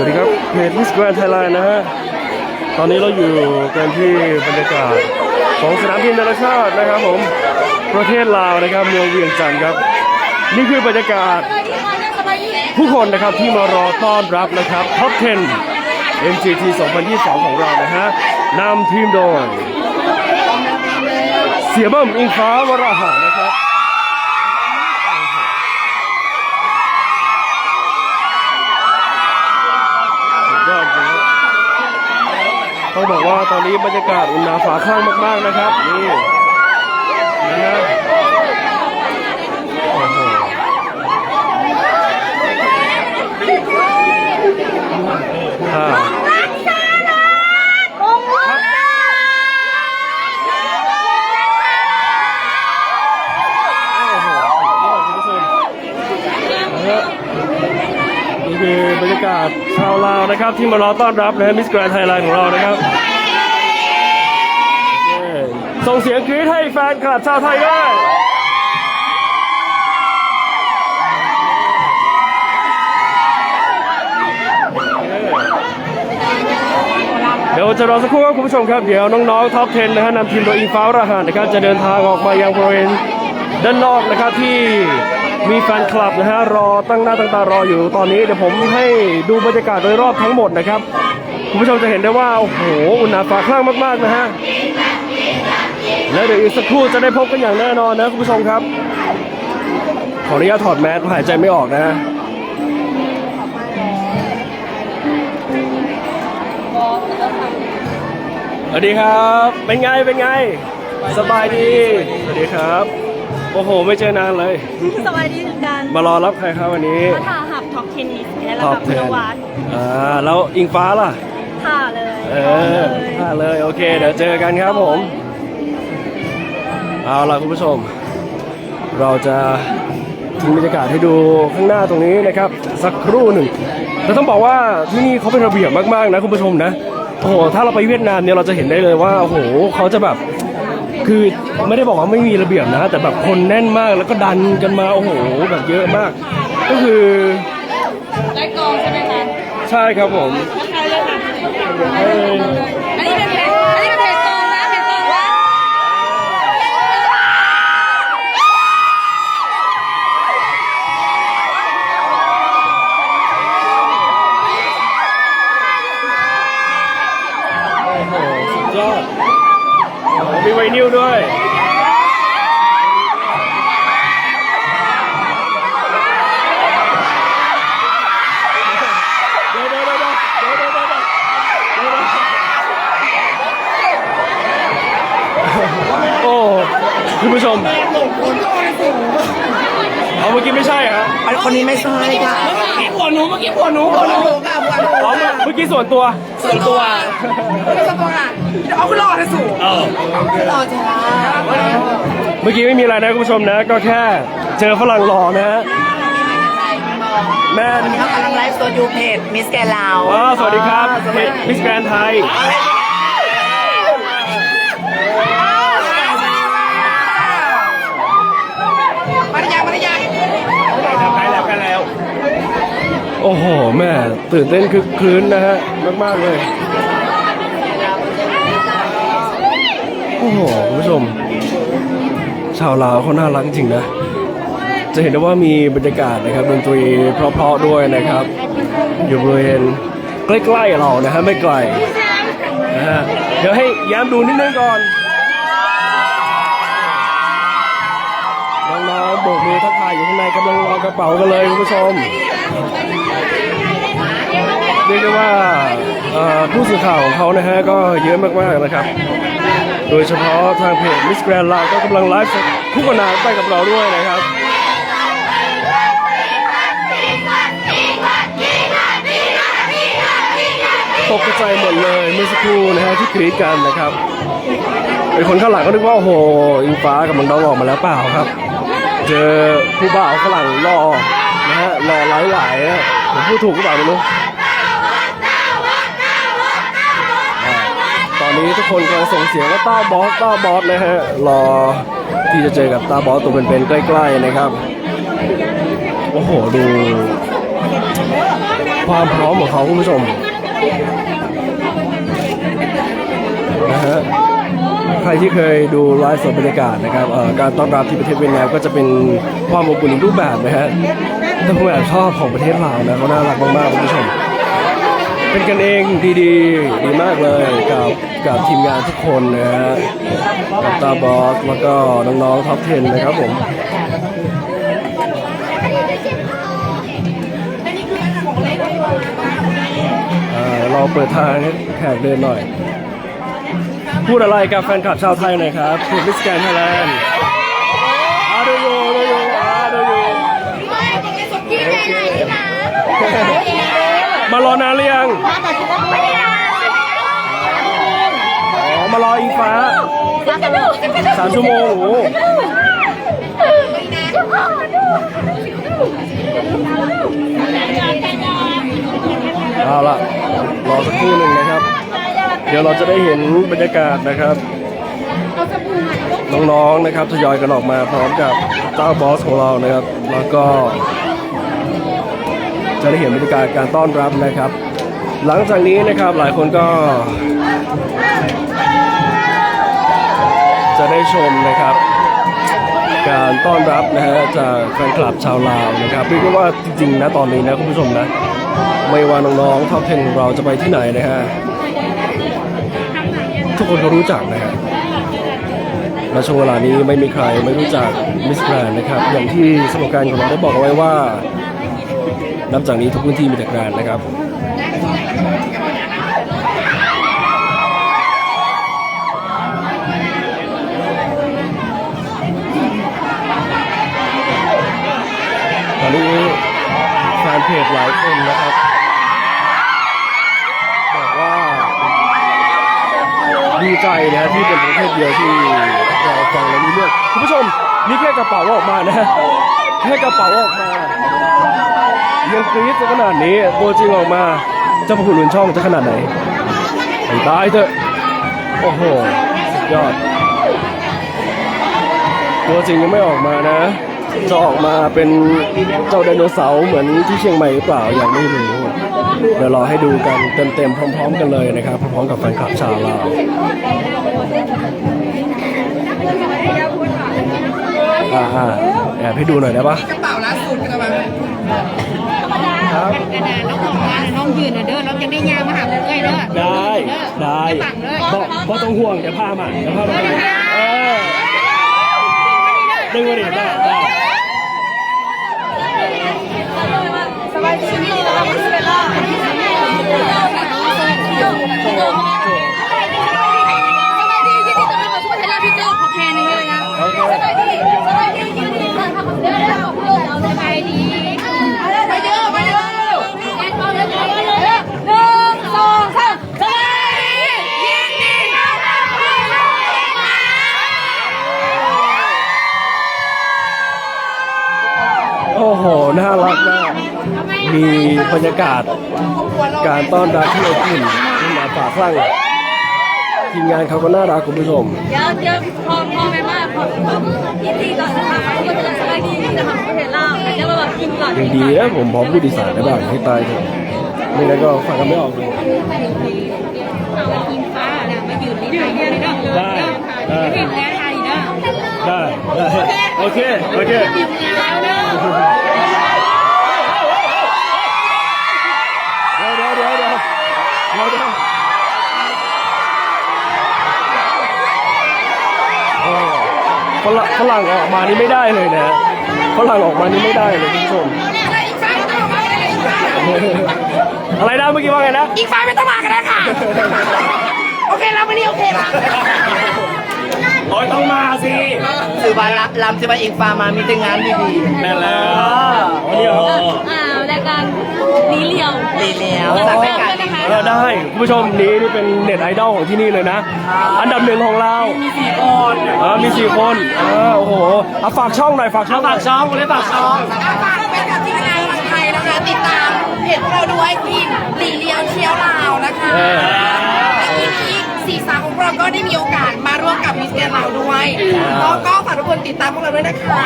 วัสดีครับเพจมิสแกรนไทยแลนด์นะฮะ ตอนนี้เราอยู่กันที่บรรยากาศของสนามบินนานาชาตินะครับผม ประเทศลาวนะครับเมืองเวียงจันทร์ครับ นี่คือบรรยากาศ ผู้คนนะครับที่มารอต้อนรับนะครับท็อป 10 MGT 2022 ของเรานะฮะนำทีมโดย เสียบ้มอิงฟ้าวราหะนะครับ สุดยอดจริงครับ ต้องบอกว่าตอนนี้บรรยากาศอุ่นหนาฝาข้างมาก ๆนะครับนี่นะฮะอ่าโอ้โหสุดยอดคุณผู้ชมนะฮะ นี่ คือบรรยากาศชาวลาวนะครับ ที่มารอต้อนรับนะฮะมิสแกรนไทยแลนด์ของเรานะครับโอเคส่งเสียงกรี๊ดให้แฟนคลับชาวไทยด้วยเดี๋ยวจะรอสักครู่ครับคุณผู้ชมครับ เดี๋ยวน้องๆท็อป 10 นะฮะนำทีมโดยอิงฟ้าวราหานนะครับ จะเดินทางออกมายังบริเวณด้านนอกนะครับที่ มีแฟนคลับนะฮะรอตั้งหน้าตั้งตารออยู่ตอนนี้เดี๋ยวผมให้ดูบรรยากาศโดยรอบทั้งหมดนะครับคุณผู้ชมจะเห็นได้ว่าโอ้โหอุ่นหนาฝาข้างมากๆนะฮะแล้วเดี๋ยวอีกสักครู่จะได้พบกันอย่างแน่นอนนะคุณผู้ชมครับ ขออนุญาตถอดแมสหายใจไม่ออกนะสวัสดีครับ เป็นไง เป็นไง สบายดี สวัสดีครับ โอ้โห ไม่เจอนานเลย สวัสดีกันมารอรับใครครับวันนี้มาถ่าหับท็อกเทนนิสและท็อแบปบเทคุณนวัฒน์อ่าแล้วอิงฟ้าล่ะถ่าเลย เออพลาดเลยโอเค เดี๋ยวเจอกันครับผม เอาล่ะคุณผู้ชม เราจะทิ้งบรรยากาศให้ดูข้างหน้าตรงนี้นะครับ สักครู่หนึ่งแต่ต้องบอกว่าที่นี่เขาเป็นระเบียบมากๆนะคุณผู้ชมนะโอ้โหถ้าเราไปเวียดนามเนี่ยเราจะเห็นได้เลยว่าโอ้โหเขาจะแบบ คือไม่ได้บอกว่าไม่มีระเบียบนะ แต่แบบคนแน่นมากแล้วก็ดันกันมาโอ้โหแบบเยอะมาก ก็คือได้กองใช่ไหมคะใช่ครับผมใช่เลยค่ะ เมื่อกี้หัวหนูหัวหนูค่ะบัวอ๋อเมื่อกี้ส่วนตัวส่วนตัวส่วนตัวอะเอาขึ้นรอดให้สูงเออรอจ้าเมื่อกี้ไม่มีอะไรนะคุณผู้ชมนะ ก็แค่เจอฝรั่งหล่อนะฮะแม่เขากำลังไลฟ์สดอยู่เพจมิสแกนลาวอ๋อสวัสดีครับเพจมิสแกนไทย โอ้โห แม่ตื่นเต้นคึกคืนนะฮะ มาก ๆ เลย โอ้โห คุณผู้ชม ชาวลาวเขาน่ารักจริงนะ จะเห็นได้ว่ามีบรรยากาศนะครับดนตรีเพราะๆด้วยนะครับ อยู่บริเวณใกล้ ๆ เรานะฮะ ไม่ไกลนะฮะเดี๋ยวให้ย้มดูนิดนึงก่อน น้องๆโบกมือทักทายอยู่ข้างในกำลังรอกระเป๋ากันเลยคุณผู้ชม เรียกได้ว่าผู้สื่อข่าวของเขานะฮะก็เยอะมากๆนะครับ โดยเฉพาะทางเพจมิสแกรนลาก็กำลังไลฟ์คู่ขนานไปกับเราด้วยนะครับตกใจหมดเลยเมื่อสักครู่นะฮะที่กรีดกันนะครับเป็นคนข้างหลังก็นึกว่าโอ้โหอิงฟ้ากับมันน้องออกมาแล้วเปล่าครับ เจอผู้บ่าวฝรั่งรอนะฮะรอหลายๆผมพูดถูกหรือเปล่าไม่รู้ อนนี้ทุกคนกำลังส่งเสียงว่าต้าบอสต้าบอสนะฮะรอที่จะเจอกับต้าบอสตัวเป็นๆใกล้ ๆนะครับโอ้โหดู ความพร้อมของเขาคุณผู้ชมนะฮะใครที่เคยดูไลฟ์สดบรรยากาศนะครับการต้อนรับที่ประเทศเวียดนามก็จะเป็นความอบอุ่นอีกรูปแบบนะฮะแต่ผมแอบชอบของประเทศลาวนะเขาน่ารักมากๆคุณผู้ชม เป็นกันเองดีๆ ดีมากเลยกับกับทีมงานทุกคนนะฮะกับตาบอสแล้วก็น้องๆท็อป10นนะครับผมอ่าเราเปิดทางให้แขกเดินหน่อย พูดอะไรกับแฟนคลับชาวไทยหน่อยครับพูดมิสแกนไทยแลนด์อาดูโยอาดูโยอาดูโยมา รอนานหรือยังอ๋อมารออิงฟ้าสามชั่วโมงโอ้โหเอาละรอสักครู่หนึ่งนะครับ เดี๋ยวเราจะได้เห็นบรรยากาศนะครับ น้องๆนะครับทยอยกันออกมาพร้อมกับเจ้าบอสของเรานะครับ แล้วก็ จะได้เห็นบรรยากาศการต้อนรับนะครับ หลังจากนี้นะครับหลายคนก็ จะได้ชมนะครับ การต้อนรับนะฮะจากแฟนคลับชาวลาวนะครับเรียกได้ว่าจริงๆนะตอนนี้นะคุณผู้ชมนะไม่ว่าน้องๆท็อป10ของเราจะไปที่ไหนนะฮะทุกคนก็รู้จักนะฮะณช่วงเวลานี้ไม่มีใครไม่รู้จักมิสแกรนนะครับ อย่างที่สโลแกนของเราได้บอกเอาไว้ว่า นับจากนี้ทุกพื้นที่มีแต่แกรนนะครับตอนนี้แฟนเพจหลายคนนะครับบอกว่าดีใจนะที่เป็นประเทศเดียวที่เราฟังแล้วรู้เรื่องคุณผู้ชมนี่แค่กระเป๋าออกมานะแค่กระเป๋าออกมา ยังกรี๊ดขนาดนี้ ตัวจริงออกมาเจะพระคุณลุนช่องจะขนาดไหนไอ้ตายเถอะ โอ้โหสุดยอด ตัวจริงยังไม่ออกมานะจะออกมาเป็นเจ้าไดโนเสาร์เหมือนที่เชียงใหม่หรือเปล่ายังไม่รู้เดี๋ยวรอให้ดูกันเต็มๆพร้อม ๆ กันเลยนะครับ พร้อมๆกับแฟนคลับชาวลาวอ่าแอบให้ดูหน่อยได้ปะกระเป๋าล่าสุดกันมา ครับกระดาษน้องบอกว่าน้องยืนเด้อน้องจะได้ยางมาหาเพื่อนเด้อได้ได้ฝั่งเลยบอกบอกต้องห่วงเดี๋ยวพามาเดี๋ยวพามาเออดึงมาดิได้ได้สบายดี รรยากาศ การต้อนรับที่อบอุ่นที่มาฝากคลั่งทีมงานเขาก็น่ารักคุณผู้ชมเดี๋ยวเดี๋ยวพอพอไปมากพอยินดีก่อนนะคะก็จะสบายดีที่จะทำประเทศลาวแต่จะมาแบบกินก่อนยังดีนะผมพร้อมพูดอีสานได้บ้างให้ตายเถอะไม่งั้นก็ฟังกันไม่ออกเลยเอาไปทีมฟ้าเนี่ยมายืนนี่ไทยเนี่ยเด้อได้ได้เห็นแล้วไทยเด้อได้ได้ โอเค โอเค ทีมงานเด้อ เดี๋ยวเดี๋ยวเดี๋ยวเดี๋ยวเดี๋ยวเดี๋ยวโอ้ ฝรั่งฝรั่งออกมานี่ไม่ได้เลยนะฝรั่งออกมานี่ไม่ได้เลยคุณผู้ชมอะไรนะเมื่อกี้ว่าไงนะ อีกฝ่ายไม่ต้องมากันนะค่ะ โอเคแล้ววันนี้โอเคละโอ้ยต้องมาสิสื่อบานละลำจะมาอีกฝ่ามามีแต่งานดีๆแม่นแล้ววันนี้เหรออ่ารายการนี้เลียวๆดีแล้วจากรายการนี้ เออได้คุณผู้ชมนี้นี่เป็นเน็ตไอดอลของที่นี่เลยนะ อันดับหนึ่งของเรามีสี่คนเออมีสี่คนเออโอ้โหเอาฝากช่องหน่อยฝากช่องฝากช่องเลยฝากช่องฝากเป็นกับทีมงานคนไทยนะคะ ติดตามเพจพวกเราด้วยทีมหลีเลียวเชียวลาวนะคะเออและทีมอีกสี่สาวของเราก็ได้มีโอกาสมาร่วมกับมิสแกนเราด้วยแล้วก็ฝากทุกคนติดตามพวกเราด้วยนะคะ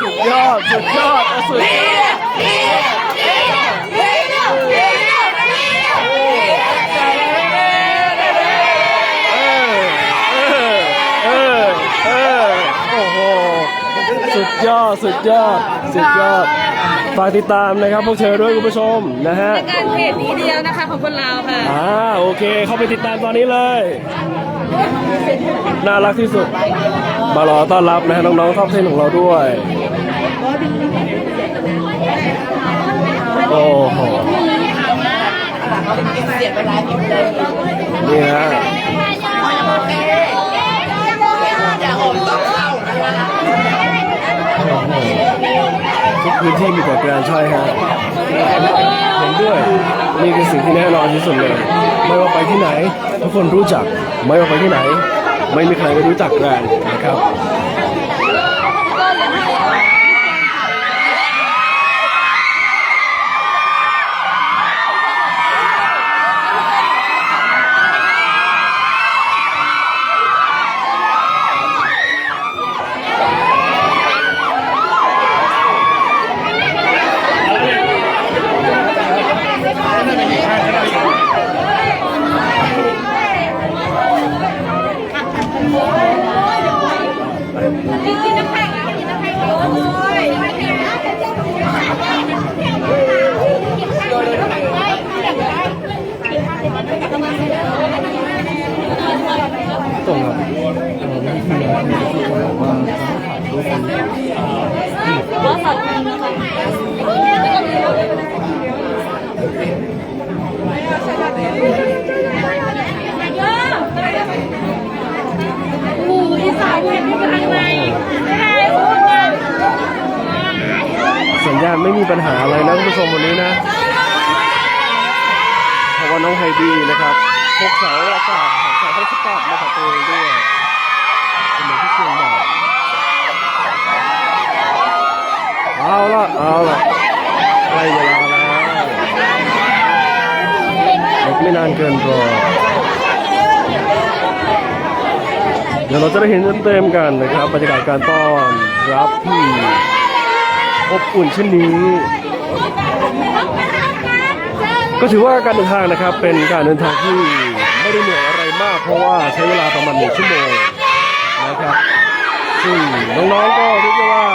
สุดยอดสุดยอดสุดยอดเออเออเออเออโอ้โห สุด ยอด สุดยอด สุดยอด ฝากติดตามนะครับพวกเธอด้วยคุณผู้ชมนะฮะการเพจนี้เดียวนะคะของคนลาวค่ะ อ่าโอเค เข้าไปติดตามตอนนี้เลย น่ารักที่สุด มารอต้อนรับนะฮะน้องๆท็อปเทนของเราด้วย โอ้โหเสียเวลาพิมพ์เลยนี่ฮะ พื้นที่มีแต่แกรนด์ใช่ฮะเห็นด้วยนี่คือสิ่งที่แน่นอนที่สุดเลย ไม่ว่าไปที่ไหน ทุกคนรู้จัก ไม่ว่าไปที่ไหน ไม่มีใครไม่รู้จักแกรนนะครับ ปัญหาอะไรนะคุณผู้ชมวันนี้นะเพราะว่าน้องไฮดีนะครับพกเสาอากาศของสายพัดสกัดมากับตัวเองด้วยเป็นเหมือนที่เชียงใหม่เอาละเอาละใกล้เวลาแล้วอีกไม่นานเกินรอเดี๋ยวเราจะได้เห็นเต็มๆกันนะครับบรรยากาศการต้อนรับที่ อบอุ่นเช่นนี้ ก็ถือว่าการเดินทางนะครับเป็นการเดินทางที่ไม่ได้เหนื่อยอะไรมาก เพราะว่าใช้เวลาประมาณหนึ่งชั่วโมงนะครับซึ่งน้องๆก็เรียกได้ว่า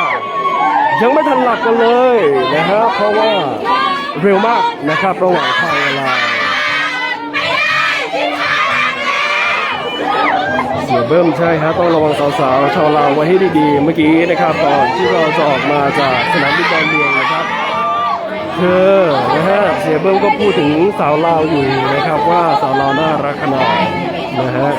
ยังไม่ทันหลับกันเลยนะครับเพราะว่าเร็วมากนะครับระหว่างทาง เสียเบิ้มใช่ฮะต้องระวังสาวๆชาวลาวไว้ให้ดีๆ เมื่อกี้นะครับตอนที่เราจะออกมาจากสนามบินดอนเมืองนะครับเธอนะฮะเสียเบิ้มก็พูดถึงสาวลาวอยู่นะครับว่าสาวลาวน่ารักขนาดนะฮะ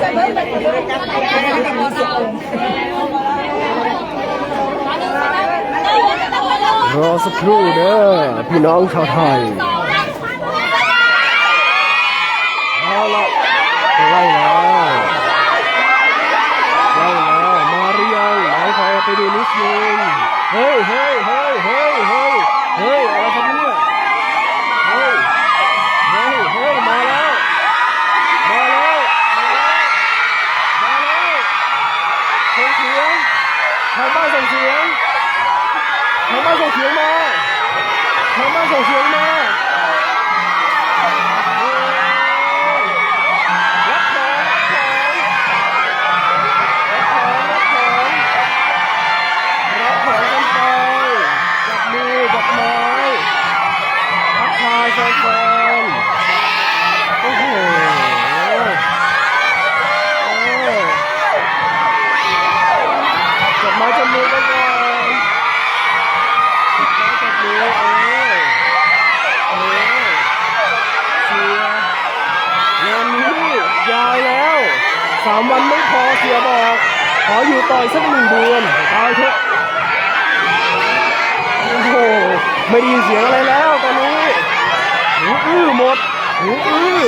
รอสักครู่เด้อพี่น้องชาวไทยเอาละใกล้แล้วใกล้แล้วมาหรือยังไหนใครไปดูนิดนึง เฮ้ยเฮ้ยเฮ้ยเฮ้ยเฮ้ยเฮ้ยอะไรครับเนี่ยเฮ้ยเฮ้ยเฮ้ยมาแล้วมาแล้วมาแล้วมาแล้วส่งเสียงทางบ้านส่งเสียงทางบ้านส่งเสียงมาทางบ้านส่งเสียงมา กทายแฟนๆโอ้โหโอ้จับไม้จับมือกันก่อนจับไม้จับมือเออเออเชียงานนี้ยาวแล้วสามวันไม่พอเสียบอก ขออยู่ต่ออีกสักหนึ่งเดือนตายเถอะโอ้โหไม่ได้ยินเสียงอะไรแล้วตอนนี้หูอื้อหมดหูอื้อ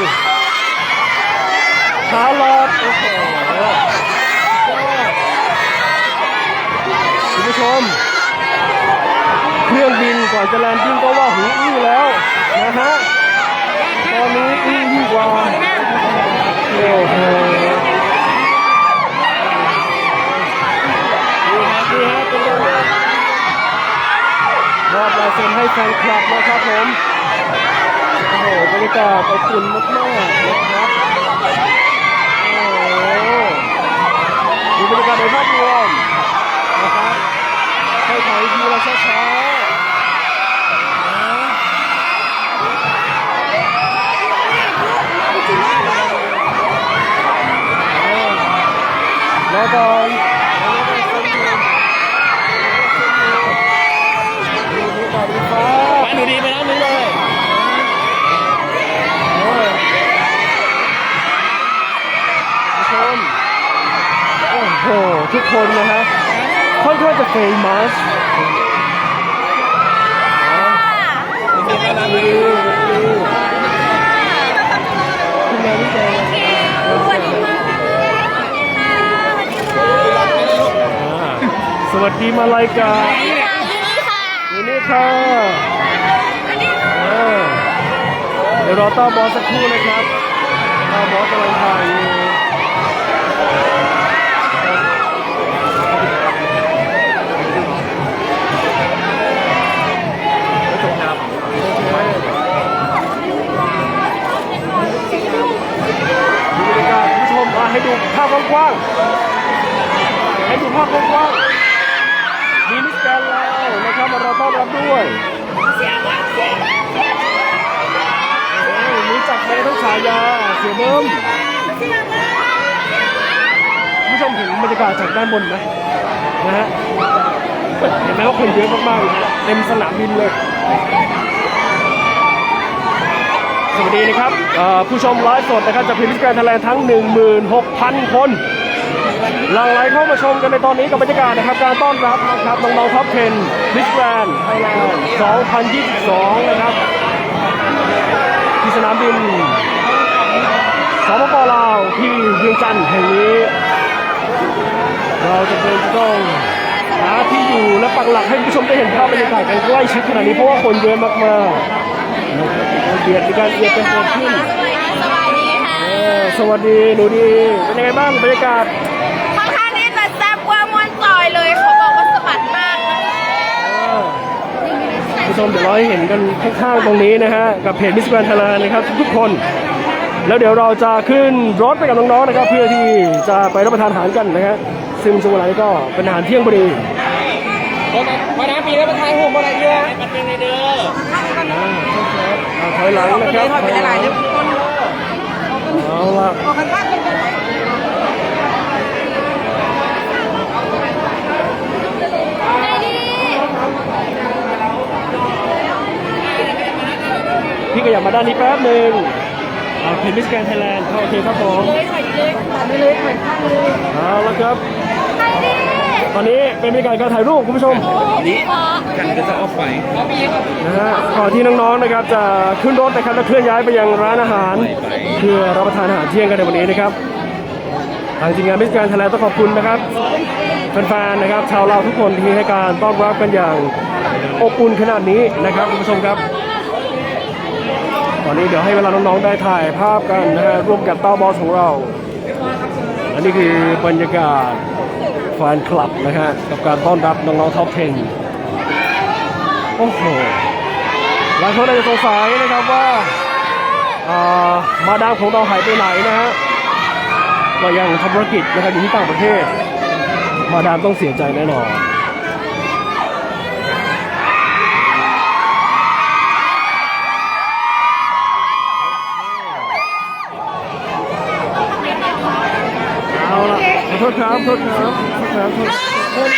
ขาหลอดโอ้โหคุณผู้ชม เครื่องบินก่อน จะแลนดิ้งก็ว่าหูอื้อแล้วนะฮะตอนนี้อื้อยิ่งกว่าโอ้โหนี่ครับนี่ฮะเป็นไงมอบลายเซ็นให้แฟนคลับนะครับผม โอ้โหบรรยากาศอบอุ่นมากๆนะครับ โอ้โหดูบรรยากาศโดยภาพรวมนะครับค่อยๆทีละช้าๆนะรอก่อนดูดูก่อนดูฟ้า ไปหนูดีไปแล้วนึงเลย เออผู้ชมโอ้โห ทุกคนนะฮะค่อนข้างจะเฟมัสดีดีดีคุณแม่นี่เจอสวัสดีค่ะสวัสดีมาลายกายินิค่ะอยู่นี่ค่ะเดี๋ยวรอต้อบอสสักครู่นะครับ จากด้านบนไหมนะฮะเห็นไหมว่าคนเยอะมากๆเต็มสนามบินเลย สวัสดีนะครับผู้ชมไลฟ์สดนะครับจากพิมพ์การแถลงทั้ง 16,000 คนหลังไหลเข้ามาชมกันในตอนนี้กับบรรยากาศนะครับ การต้อนรับนะครับน้องๆท็อป10 Miss Grand Thailand 2022 นะครับ ที่สนามบินสปปลาวที่เวียงจันทร์แห่งนี้ เราจะเป็นต้องหาที่อยู่และปักหลักให้คุณผู้ชมได้เห็นภาพบรรยากาศกันใกล้ชิดขนาดนี้เพราะว่าคนเยอะมากๆนะครับเบียดมีการเบียดกันเกิดขึ้นสวัสดีค่ะเออสวัสดีหนูดีเป็นยังไงบ้างบรรยากาศค่อนข้างที่จะแซ่บกว่ามวนจอยเลยเขาบอกว่าสะบัดมากนะเออคุณผู้ชมเดี๋ยวเราให้เห็นกันข้างๆตรงนี้นะฮะกับเพจมิสแกรนด์ไทยแลนด์นะครับทุกๆคนแล้วเดี๋ยวเราจะขึ้นรถไปกับน้องๆนะครับ เพื่อที่จะไปรับประทานอาหารกันนะฮะ ซึ่งช่วงเวลานี้ก็เป็นอาหารเที่ยงพอดีมาน้ำปีแล้วมาทายผมอะไรเยอะมันเป็นในเด้ออ่าอ่าถอยหลังนะครับถอยหลังเอาละพี่ก็อยากมาด้านนี้แป๊บหนึ่งอ่าเพจมิสแกรนไทยแลนด์โอเคครับผมเอาละครับ ตอนนี้เป็นบรรยากาศการถ่ายรูปคุณผู้ชมนี่กันก็จะออกไปนะฮะก่อนที่น้องๆนะครับจะขึ้นรถนะครับและเคลื่อนย้ายไปยังร้านอาหาร เพื่อรับประทานอาหารเที่ยงกันในวันนี้นะครับทางทีมงานมิสแกรนด์ไทยแลนด์ต้องขอบคุณนะครับแฟนๆนะครับชาวลาวทุกคนที่ให้การต้อนรับกันอย่างอบอุ่นขนาดนี้นะครับคุณผู้ชมครับ ตอนนี้เดี๋ยวให้เวลาน้องๆได้ถ่ายภาพกันนะฮะร่วมกับเต้าบอสของเรา อันนี้คือบรรยากาศแฟนคลับนะฮะกับการต้อนรับน้องๆท็อป10โอ้โหหลายคนอาจจะสงสัยนะครับว่าอ่ามาดามของเราหายไปไหนนะฮะก็ยังทำธุรกิจนะครับอยู่ที่ต่างประเทศ มาดามต้องเสียใจแน่นอนเอาละขอโทษครับขอโทษครับ ขอโทษครับขอโทษ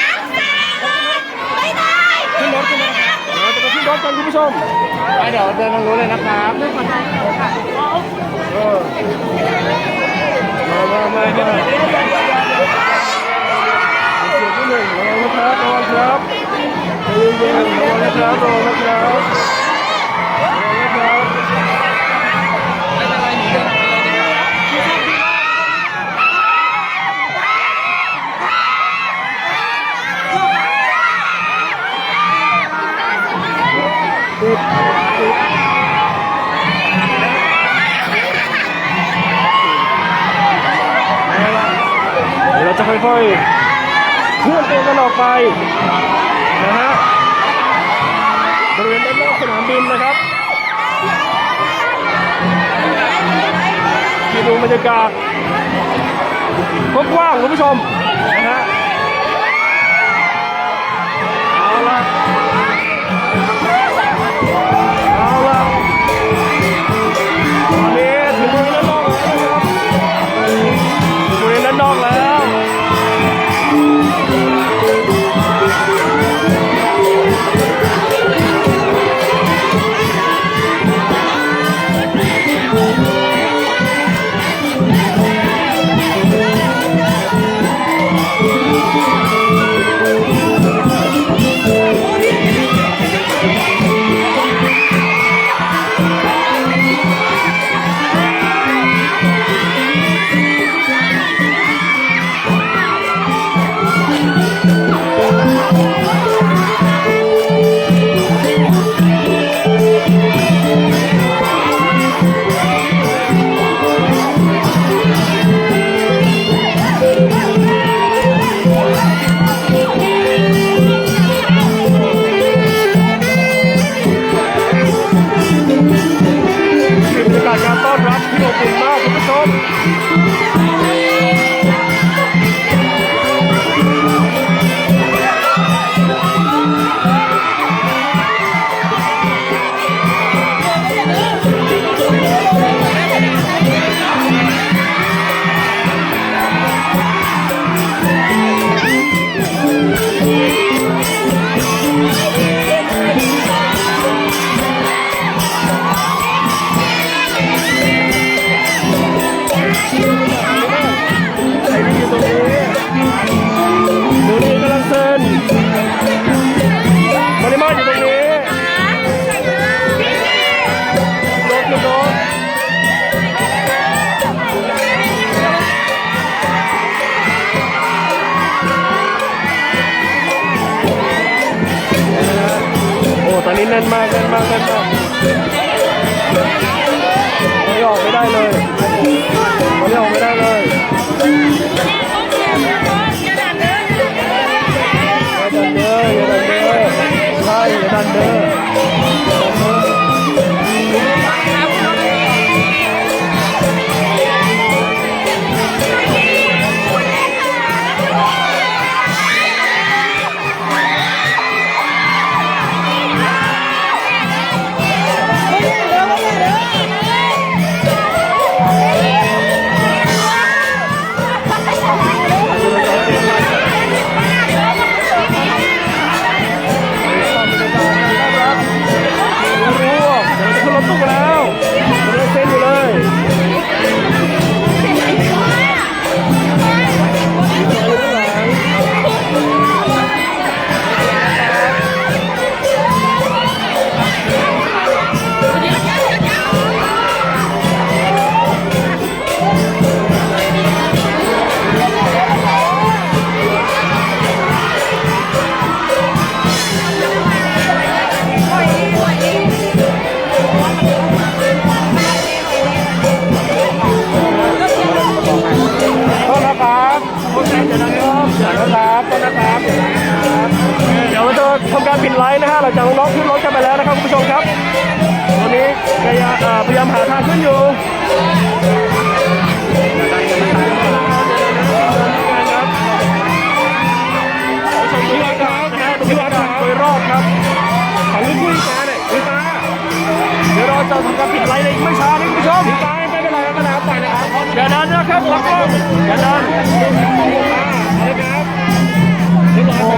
ขึ้นรถขึ้นรถครับเดี๋ยวจะไปขึ้นรถกันคุณผู้ชมไปเดี๋ยวเดินทางนู้นเลยนะครับเออมามามาให้หน่อยเสียงที่หนึ่งระวังนะครับระวังครับใจเย็นระวังนะครับระวังนะครับิดเดี๋ยวเราจะค่อยๆเคลื่อนตัวกันออกไปนะฮะบริเวณด้านนอกสนามบินนะครับดูบรรยากาศกว้างๆคุณผู้ชมนะฮะ รอบครับของลูกผู้ตาเนี่ยคุณตาเดี๋ยวเราจะทำการปิดไลน์ในอีกไม่ช้านี้คุณผู้ชมตาไม่เป็นไรไม่เป็นไรปล่อยนะครับอย่าดันนะครับแล้วก็อย่าดันโอ้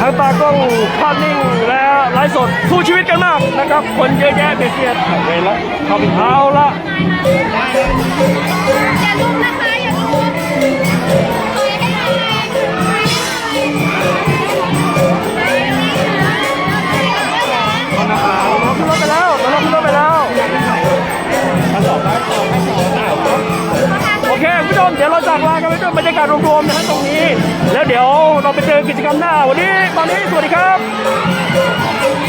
ทั้งตากล้องภาพนิ่งและไลฟ์สดสู้ชีวิตกันมากนะครับ คนเยอะแยะเบียดเสียดเวรแล้วเข้าไปเอาละอย่าลุกนะคะอย่าลุก เคคุณผู้ชมเดี๋ยวเราจากลากันไปด้วยบรรยากาศรวมๆนะฮะตรงนี้ แล้วเดี๋ยวเราไปเจอกิจกรรมหน้าวันนี้ตอนนี้สวัสดีครับ